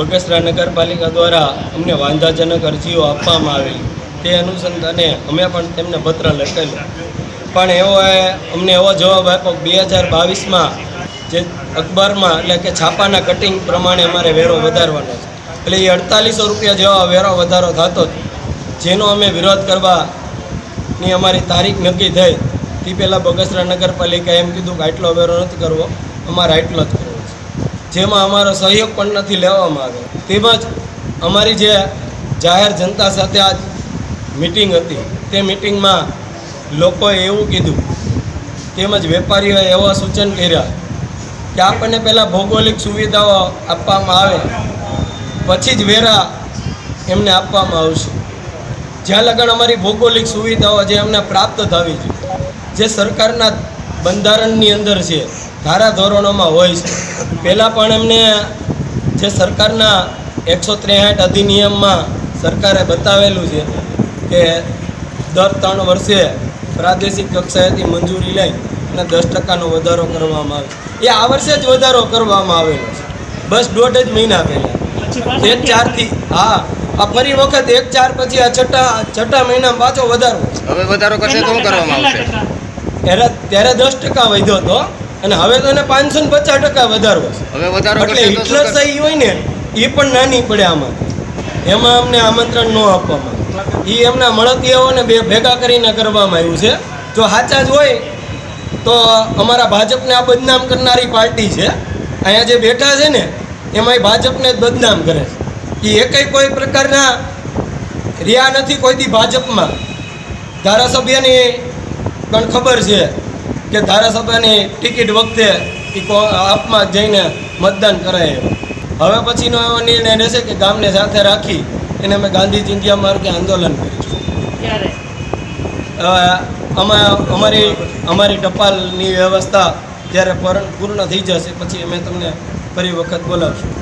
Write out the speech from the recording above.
બગસરા નગરપાલિકા દ્વારા અમને વાંધાજનક અરજીઓ આપવામાં આવેલી. તે અનુસંધાને અમે પણ તેમને પત્ર લખેલો. પણ એવો અમને એવો જવાબ આપ્યો બે હજાર બાવીસમાં જે અખબારમાં એટલે કે છાપાના કટિંગ પ્રમાણે અમારે વેરો વધારવાનો છે. એટલે એ અડતાલીસો રૂપિયા જેવા વેરો વધારો થતો જેનો અમે વિરોધ કરવાની અમારી તારીખ નક્કી થઈ. તે પહેલાં બગસરા નગરપાલિકાએ એમ કીધું કે આટલો વેરો નથી કરવો. અમારે આટલો જ જેમાં અમારો સહયોગ પણ નથી લેવામાં આવ્યો. તેમજ અમારી જે જાહેર જનતા સાથે આજ મિટિંગ હતી, તે મિટિંગમાં લોકોએ એવું કીધું, તેમજ વેપારીઓએ એવા સૂચન કર્યા કે આપણને પહેલાં ભૌગોલિક સુવિધાઓ આપવામાં આવે, પછી જ વેરા એમને આપવામાં આવશે. જ્યાં લગણ અમારી ભૌગોલિક સુવિધાઓ જે અમને પ્રાપ્ત થવી જોઈએ, જે સરકારના બંધારણની અંદર છે ધારા ધોરણોમાં હોય છે. પહેલાં પણ એમને જે સરકારના એકસો ત્રેસઠ અધિનિયમમાં સરકારે બતાવેલું છે કે દર ત્રણ વર્ષે પ્રાદેશિક કક્ષાએથી મંજૂરી લઈ અને દસ ટકાનો વધારો કરવામાં આવે. એ આ વર્ષે જ વધારો કરવામાં આવેલો છે. બસ દોઢ જ મહિના પહેલાં. એક ચારથી હા આ ફરી વખત એક ચાર પછી આ છઠ્ઠા છઠ્ઠા મહિનામાં પાછો વધારો. હવે વધારો કરશે તો શું કરવામાં આવશે? ત્યારે ત્યારે દસ ટકા વધ્યો હતો. અને હવે તો એને પાંચસો ને પચાસ ટકા વધારો છે હવે વધારો એટલે હિટલર સહી હોય ને એ પણ નાની પડે આમાં. એમાં અમને આમંત્રણ ન આપવામાં. એ એમના મળતિયાઓને બે ભેગા કરીને કરવામાં આવ્યું છે. જો સાચા જ હોય તો અમારા ભાજપને આ બદનામ કરનારી પાર્ટી છે. અહીંયા જે બેઠા છે ને એમાંય ભાજપને જ બદનામ કરે છે. એ એકય કોઈ પ્રકારના રહ્યા નથી કોઈથી ભાજપમાં. ધારાસભ્યની પણ ખબર છે. કે ધારાસભાની ટિકિટ વખતે એ આપમાં જઈને મતદાન કરાય હવે પછીનો એવો નિર્ણય રહેશે કે ગામને સાથે રાખી એને અમે ગાંધી ચિંધ્યા માર્ગે આંદોલન કરીશું. અમારી અમારી ટપાલની વ્યવસ્થા જ્યારે પર પૂર્ણ થઈ જશે પછી અમે તમને ફરી વખત બોલાવશું.